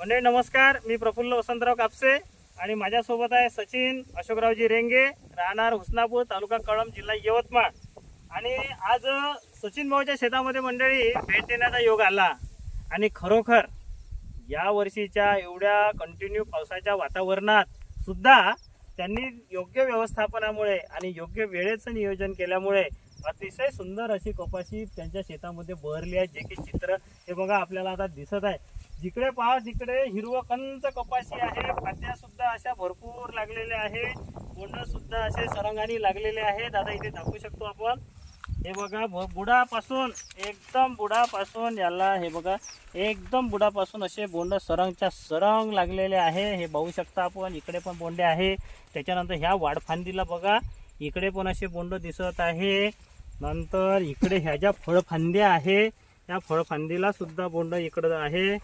मंडळी नमस्कार. मी प्रफुल्ल वसंतराव कापसे आणि माझ्यासोबत आहे सचिन अशोकरावजी रेंगे राहणार हुसनापूर तालुका कळम जिल्हा यवतमाळ. आणि आज सचिन भाऊच्या शेतामध्ये मंडळी भेट देण्याचा योग आला. आणि खरोखर या वर्षीच्या एवढ्या कंटिन्यू पावसाच्या वातावरणात सुद्धा त्यांनी योग्य व्यवस्थापनामुळे आणि योग्य वेळेचं नियोजन केल्यामुळे अतिशय सुंदर अशी कपाशी त्यांच्या शेतामध्ये बहरली आहे. जे की चित्र हे बघा आपल्याला आता दिसत आहे. जिकडे पहा तिकडे हिरवं कंच कपाशी आहे. पात्या सुद्धा अशा भरपूर लागलेल्या आहे बोंड सुद्धा असे सरंगाने लागलेले आहे दादा इथे दाखवू शकतो आपण. हे बघा बुडापासून एकदम बुडापासून याला हे बघा एकदम बुडापासून असे बोंड सरंगच्या सरंग लागलेले आहे. हे बघू शकता आपण इकडे पण बोंडे आहे. त्याच्यानंतर ह्या वाडफांदीला बघा इकडे पण असे बोंड दिसत आहे. नंतर इकडे ह्या ज्या फळफांद्या आहे त्या फळफांदीला सुद्धा बोंड इकडं आहे.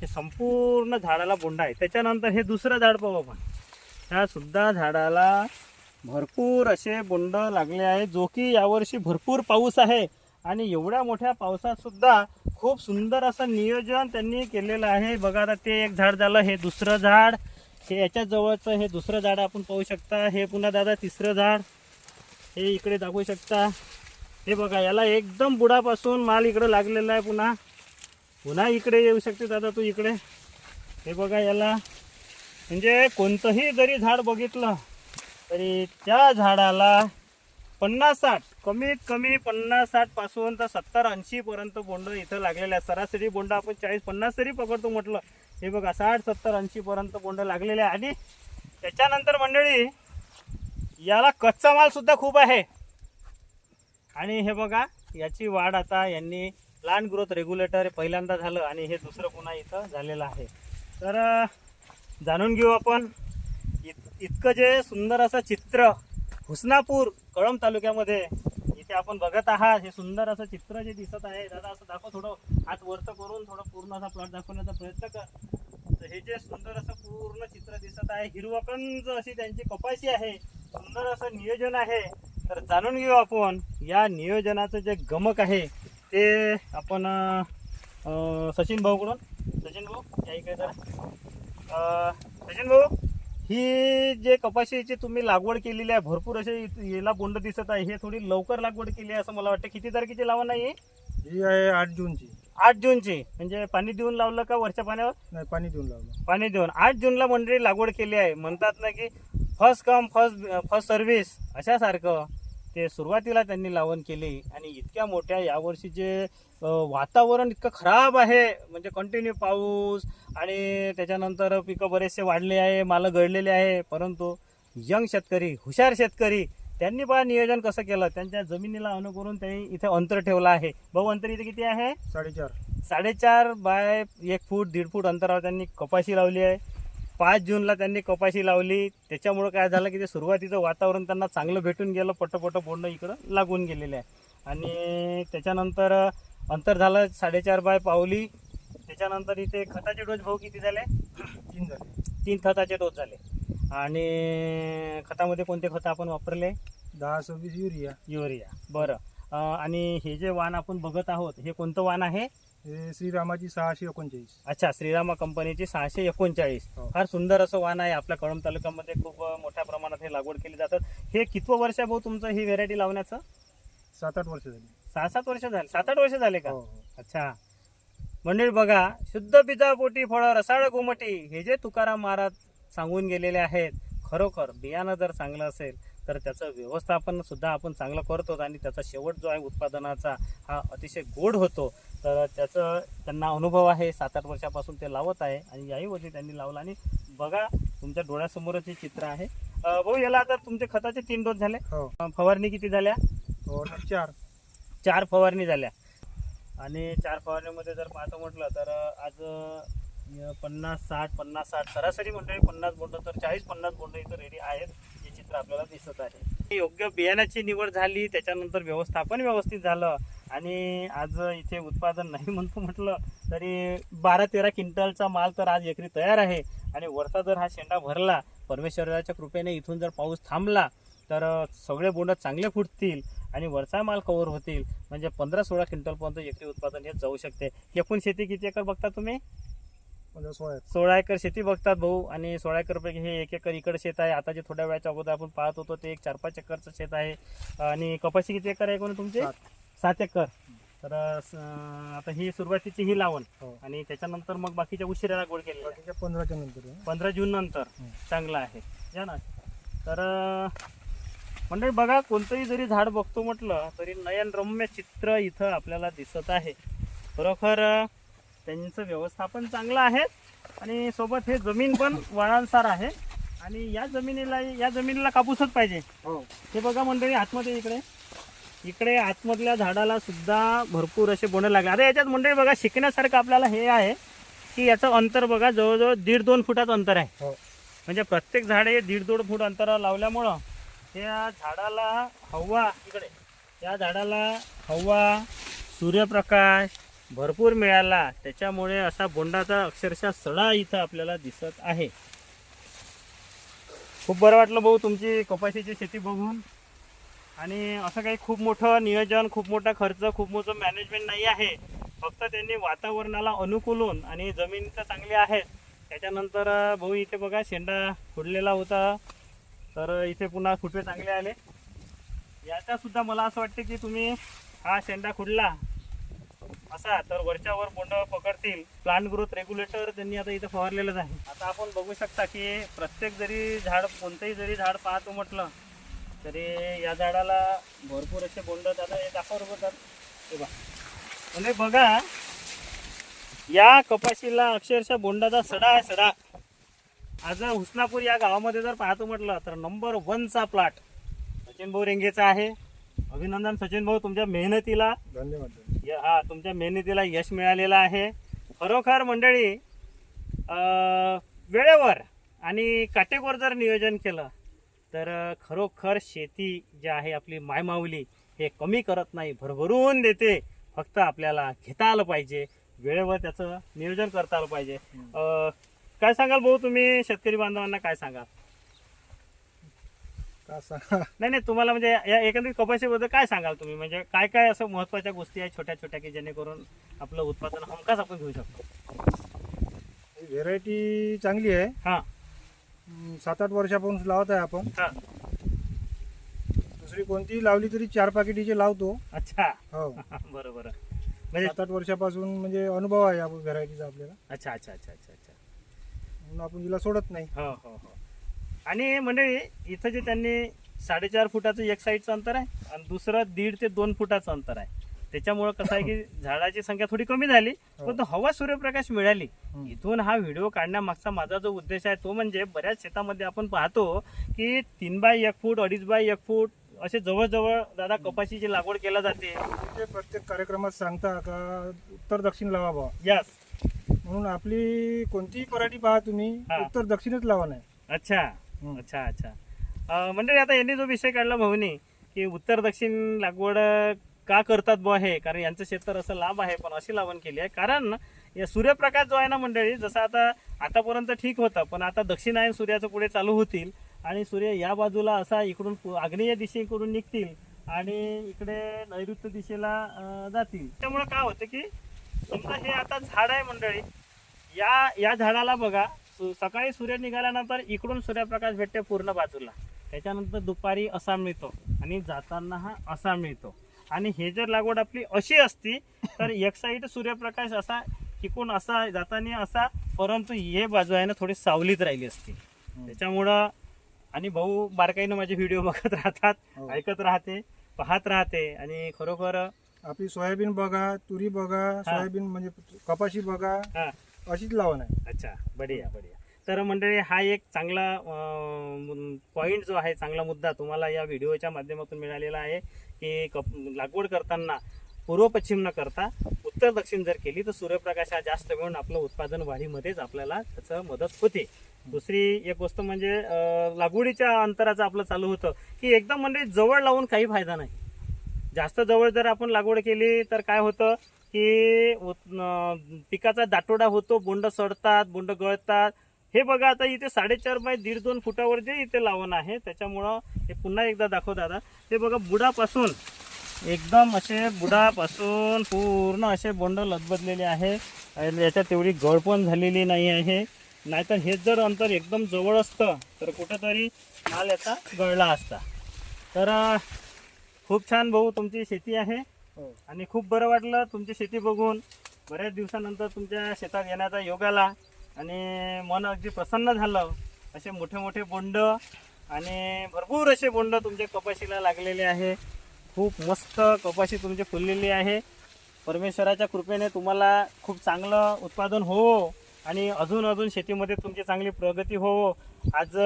हे संपूर्ण झाडाला बोंड आहे. त्याच्यानंतर हे दुसरं झाड पाहू आपण. ह्या सुद्धा झाडाला भरपूर असे बोंड लागले आहे जो की यावर्षी भरपूर पाऊस आहे. आणि एवढ्या मोठ्या पावसात सुद्धा खूप सुंदर असं नियोजन त्यांनी केलेलं आहे. बघा आता ते एक झाड झालं हे दुसरं झाड. हे याच्या जवळचं हे दुसरं झाड आपण पाहू शकता. हे पुन्हा दादा तिसरं झाड. हे इकडे दाखवू शकता. हे बघा याला एकदम बुडापासून माल इकडे लागलेला आहे पुन्हा. पुन्हा इकडे येऊ शकते दादा तू इकडे. हे बघा याला. म्हणजे कोणतंही जरी झाड बघितलं तरी त्या झाडाला पन्नास साठ कमीत कमी पन्नास साठपासून तर सत्तर ऐंशी पर्यंत बोंड इथं लागलेले आहे सरासरी बोंड आपण चाळीस पन्नास तरी पकडतो म्हटलं. हे बघा साठ सत्तर ऐंशी पर्यंत बोंड लागलेले आहे आणि त्याच्यानंतर मंडळी याला कच्चा माल सुद्धा खूप आहे. आणि हे बघा याची वाढ आता यांनी लहान ग्रोथ रेग्युलेटर पहिल्यांदा झालं आणि हे दुसरं पुन्हा इथं झालेलं आहे. तर जाणून घेऊ आपण इत इतकं जे सुंदर असं चित्र हुसनापूर कळंब तालुक्यामध्ये इथे आपण बघत आहात. हे सुंदर असं चित्र जे दिसत आहे दादा असं दाखव थोडं. हात वरचं करून थोडं पूर्ण असा प्लॉट दाखवण्याचा प्रयत्न कर. तर हे जे सुंदर असं पूर्ण चित्र दिसत आहे हिरवकंज अशी त्यांची कपाशी आहे. सुंदर असं नियोजन आहे. तर जाणून घेऊ आपण या नियोजनाचं जे गमक आहे ते आपण सचिन भाऊकडून सचिन भाऊ या इकडे जरा. सचिन भाऊ ही जे कपाशीची तुम्ही लागवड केलेली आहे भरपूर असे याला बोंड दिसत आहे हे थोडी लवकर लागवड केली आहे असं मला वाटतं. किती तारखेची लावण आहे ही? ही आहे आठ जूनची. आठ जूनची. म्हणजे पाणी देऊन लावलं का वरच्या पाण्यावर? नाही पाणी देऊन लावलं. पाणी देऊन. आठ जूनला मंडळी लागवड केली आहे. म्हणतात ना की first come first first service अशासारखं. ते सुरुवातीला त्यांनी लावण केली आणि इतक्या मोठ्या यावर्षीचे अं, वातावरण इतकं खराब आहे म्हणजे कंटिन्यू पाऊस आणि त्याच्यानंतर पिकं बरेचसे वाढले आहे माल गळलेले आहे परंतु यंग शेतकरी हुशार शेतकरी त्यांनी पहा नियोजन कसं केलं? त्यांच्या जमिनीला अनुकरून त्यांनी इथे अंतर ठेवलं आहे. भाऊ अंतर इथे किती आहे? साडेचार. साडेचार बाय एक फूट दीड फूट अंतरावर त्यांनी कपाशी लावली आहे. पाच जूनला त्यांनी कपाशी लावली. त्याच्यामुळं काय झालं की ते सुरुवातीचं वातावरण त्यांना चांगलं भेटून गेलं पटपट बोंड इकडं लागून गेलेले आहे. आणि त्याच्यानंतर अंतर झालं साडेचार बाय पावली. त्याच्यानंतर इथे खताचे डोस भाऊ किती झाले? तीन झाले. तीन खताचे डोस झाले. आणि खतामध्ये कोणते खतं आपण वापरले? दहा सव्वीस युरिया. युरिया. बरं. आणि हे जे वाण आपण बघत आहोत हे कोणतं वाण आहे? हे श्रीरामाची सहाशे एकोणचाळीस. अच्छा श्रीरामा कंपनीची सहाशे एकोणचाळीस. हो. फार सुंदर असं वाण आहे. आपल्या कळंब तालुक्यामध्ये खूप अं, मोठ्या प्रमाणात हे लागवड केली जातात. हे कितवं वर्ष आहे भाऊ तुमचं ही व्हेरायटी लावण्याचं? सात आठ वर्ष झाली. सहा सात वर्ष झाले. सात आठ वर्ष झाले का? हो हो. अच्छा. मंडळी बघा शुद्ध पिजापोटी फळं रसाळ गोमटी हे जे तुकाराम महाराज सांगून गेलेले आहेत खरोखर बियाणं जर चांगलं असेल तर त्याचं व्यवस्थापन सुद्धा आपण चांगलं करतो आणि त्याचा शेवट जो आहे उत्पादनाचा हा अतिशय गोड होतो. तर त्याचं त्यांना अनुभव आहे सात आठ वर्षापासून ते लावत आहे आणि याही वर्षी त्यांनी लावलं आणि बघा तुमच्या डोळ्यासमोरच हे चित्र आहे. भाऊ याला आता तुमचे खताचे तीन डोस झाले. हो. फवारणी किती झाल्या? हो चार. चार फवारणी झाल्या. आणि चार फवारणीमध्ये जर पाहतो म्हटलं तर आज पन्नास साठ पन्नास साठ सरासरी मंडळी पन्नास बोंड तर चाळीस पन्नास बोंड इथं रेडी आहेत. चित्र आपल्याला दिसत आहे. योग्य बियाण्याची निवड झाली त्याच्यानंतर व्यवस्थापन व्यवस्थित झालं आणि आज इथे उत्पादन नाही म्हणतो म्हटलं तरी बारा तेरा क्विंटलचा माल तर आज एकरी तयार आहे आणि वरचा जर हा शेंडा भरला परमेश्वराच्या कृपेने इथून जर पाऊस थांबला तर सगळे बोंड चांगले फुटतील आणि वरचा माल कव्हर होतील. म्हणजे पंधरा सोळा क्विंटलपर्यंत एकरी उत्पादन हे जाऊ शकते. एकूण शेती किती एकर बघता तुम्ही? पंधरा सोळा आहेत सोळा एकर शेती बघतात भाऊ आणि सोळा एकर पैकी हे एक एकर इकडे शेत आहे. आता जे थोड्या वेळाच्या अगोदर आपण पाहत होतो ते एक चार पाच एकरचं शेत आहे. आणि कपाशी किती एकर आहे कोणी तुमचे? सात. सात एकर. तर आता ही सुरुवातीची ही लावण. हो. आणि त्याच्यानंतर मग बाकीच्या उशिरा लागवड केली. बाकीच्या पंधराच्या नंतर आहे. पंधरा जून नंतर. हं. चांगलं आहे. या ना. तर म्हणजे बघा कोणतंही जरी झाड बघतो म्हटलं तरी नयनरम्य चित्र इथं आपल्याला दिसत आहे. खरोखर अं, त्यांचं व्यवस्थापन चांगलं आहे आणि सोबत हे जमीन पण वळणसार आहे. आणि या जमिनीला या जमिनीला कापूसच पाहिजे. हो. हे बघा मंडळी आतमध्ये इकडे. इकडे आतमधल्या झाडाला सुद्धा भरपूर असे बोंड लागले. आता याच्यात मंडळी बघा शिकण्यासारखं आपल्याला हे आहे की याचं अंतर बघा जवळजवळ दीड दोन फुटाचं अंतर आहे. हो. म्हणजे प्रत्येक झाड हे दीड दोन फूट अंतरावर लावल्यामुळं या झाडाला हवा इकडे. या झाडाला हवा सूर्यप्रकाश भरपूर मिळाला. त्याच्यामुळे असा बोंडाचा अक्षरशः सडा इथं आपल्याला दिसत आहे. खूप बरं वाटलं भाऊ तुमची कपाशीची शेती बघून. आणि असं काही खूप मोठं नियोजन खूप मोठा खर्च खूप मोठं मॅनेजमेंट नाही आहे. फक्त त्यांनी वातावरणाला अनुकूलून आणि जमीन तर चांगली आहे. त्याच्यानंतर भाऊ इथे बघा शेंडा फुडलेला होता. तर इथे पुन्हा फुटवे चांगले आले. याचा सुद्धा मला असं वाटते की तुम्ही हा शेंडा खुडला असा तर वरच्या वर बोंड पकडतील. प्लांट ग्रोथ रेग्युलेटर त्यांनी आता इथं फवारलेलंच आहे. आता आपण बघू शकता की प्रत्येक जरी झाड कोणतंही जरी झाड पाहतो म्हटलं तरी या झाडाला भरपूर असे बोंड दादा हे दाखवर होतात हे बघा. म्हणजे बघा या कपाशीला अक्षरशः बोंडाचा सडा आहे सडा. आज हुसनापूर या गावामध्ये जर पाहतो म्हटलं तर नंबर वनचा प्लॉट सचिन भाऊ रेंगेचा आहे. अभिनंदन सचिन भाऊ तुमच्या मेहनतीला धन्यवाद. य- हा तुमच्या मेहनतीला यश मिळालेलं आहे. खरोखर मंडळी अं, वेळेवर आणि काटेकोर जर नियोजन केलं तर अं, खरोखर शेती जी आहे आपली मायमाऊली हे कमी करत नाही भरभरून देते. फक्त आपल्याला घेता आलं पाहिजे. वेळेवर त्याचं नियोजन करता आलं पाहिजे. अं, काय सांगाल भाऊ तुम्ही? शेतकरी बांधवांना काय सांगाल? नाही नाही तुम्हाला म्हणजे या एकंदरीत कपाशीबद्दल काय सांगाल तुम्ही? म्हणजे काय काय असं महत्त्वाच्या गोष्टी आहेत छोट्या छोट्या की जेणेकरून आपलं उत्पादन हमखास आपण घेऊ शकतो? व्हेरायटी चांगली आहे. हा. सात आठ वर्षापासून लावत आहे आपण. हा. दुसरी कोणतीही लावली तरी चार पाकिटीचे लावतो. अच्छा. हो. बरोबर. म्हणजे सात आठ वर्षापासून म्हणजे अनुभव आहे व्हेरायटीचा आपल्याला. अच्छा अच्छा अच्छा अच्छा अच्छा. म्हणून आपण तिला सोडत नाही. हो हो हो. आणि मंडळी इथं जे त्यांनी साडेचार फुटाचं एक साईडचं अंतर आहे आणि दुसरं दीड ते दोन फुटाचं अंतर आहे. त्याच्यामुळं कसं आहे की झाडाची संख्या थोडी कमी झाली पण तो हवा सूर्यप्रकाश मिळाली. इथून हा व्हिडिओ काढण्यामागचा माझा जो उद्देश आहे तो म्हणजे बऱ्याच शेतामध्ये आपण पाहतो की तीन बाय एक फूट अडीच बाय एक फूट असे जवळजवळ दादा कपाशीची लागवड केल्या जाते. ते प्रत्येक कार्यक्रमात सांगता का? उत्तर दक्षिण लावा बा यस म्हणून आपली कोणतीही पराठी पहा तुम्ही हा. उत्तर दक्षिणच लावा नाही. अच्छा. अच्छा अच्छा. मंडळी आता यांनी जो विषय काढला भाऊनी की उत्तर दक्षिण लागवड का करतात बुवा हे? कारण यांचं क्षेत्र असं लाभ आहे पण अशी लावण केली आहे. कारण या सूर्यप्रकाश जो आहे ना मंडळी जसं आता आतापर्यंत ठीक होतं पण आता दक्षिणायन सूर्याचं पुढे चालू होतील. आणि सूर्य या बाजूला असा इकडून पु- आग्नेय दिशेकडून निघतील आणि इकडे नैऋत्य दिशेला जातील. त्यामुळे काय होतं की समजा हे आता झाड आहे मंडळी या या झाडाला बघा सकाळी सूर्य निघाल्यानंतर इकडून सूर्यप्रकाश भेटते पूर्ण बाजूला. त्याच्यानंतर दुपारी असा मिळतो आणि जाताना हा असा मिळतो. आणि हे जर लागवड आपली अशी असती तर एक साईड सूर्यप्रकाश असा इकडून असा जाताना असा परंतु हे बाजू आहे ना थोडी सावलीत राहिली असती. त्याच्यामुळं आणि भाऊ बारकाईनं माझे व्हिडिओ बघत राहतात हो. ऐकत राहते पाहत राहते आणि खरोखर आपली सोयाबीन बघा तुरी बघा सोयाबीन म्हणजे कपाशी बघा अशीच लावण आहे. अच्छा बढिया बढिया. तर मंडळी हा एक चांगला पॉईंट जो आहे चांगला मुद्दा तुम्हाला या व्हिडिओच्या माध्यमातून मिळालेला आहे की कप लागवड करताना पूर्व पश्चिम न करता उत्तर दक्षिण जर केली तर सूर्यप्रकाश हा जास्त मिळून आपलं उत्पादन वाढीमध्येच आपल्याला त्याचं मदत होते. दुसरी एक गोष्ट म्हणजे लागवडीच्या अंतराचं आपलं चालू होतं की एकदम म्हणजे जवळ लावून काही फायदा नाही. जास्त जवळ जर आपण लागवड केली तर काय होतं की पिकाचा दाटोडा होतो बोंड सडतात बोंड गळतात. हे बघा आता इथे साडेचार बाय दीड दोन फुटावर जे इथे लावण आहे त्याच्यामुळं हे पुन्हा एकदा दाखव दादा. ते बघा बुडापासून एकदम असे बुडापासून पूर्ण असे बोंड लदबदलेले आहे. याच्यात तेवढी गळ पण झालेली नाही आहे. नाहीतर हेच जर अंतर एकदम जवळ असतं तर कुठंतरी माल याचा गळला असता. तर खूप छान भाऊ तुमची शेती आहे. हो. आणि खूप बरं वाटलं तुमची शेती बघून. बऱ्याच दिवसानंतर तुमच्या शेतात येण्याचा योग आला आणि मन अगदी प्रसन्न झालं. असे मोठे मोठे बोंड आणि भरपूर असे बोंड तुमच्या कपाशीला लागलेले आहे. खूप मस्त कपाशी तुमची फुललेली आहे. परमेश्वराच्या कृपेने तुम्हाला खूप चांगलं उत्पादन हो आणि अजून अजून शेतीमध्ये तुमची चांगली प्रगती हो. आज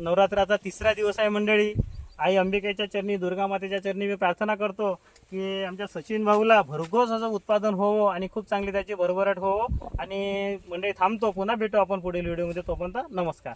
नवरात्राचा तिसरा दिवस आहे मंडळी. आई अंबिकेच्या चरणी दुर्गा मातेच्या चरणी मी प्रार्थना करतो की आमच्या सचिन भाऊला भरघोस असं उत्पादन होवो आणि खूप चांगली त्याची भरभराट होवो. आणि मंडळी थांबतो पुन्हा भेटू आपण पुढील व्हिडिओमध्ये. तोपर्यंत नमस्कार.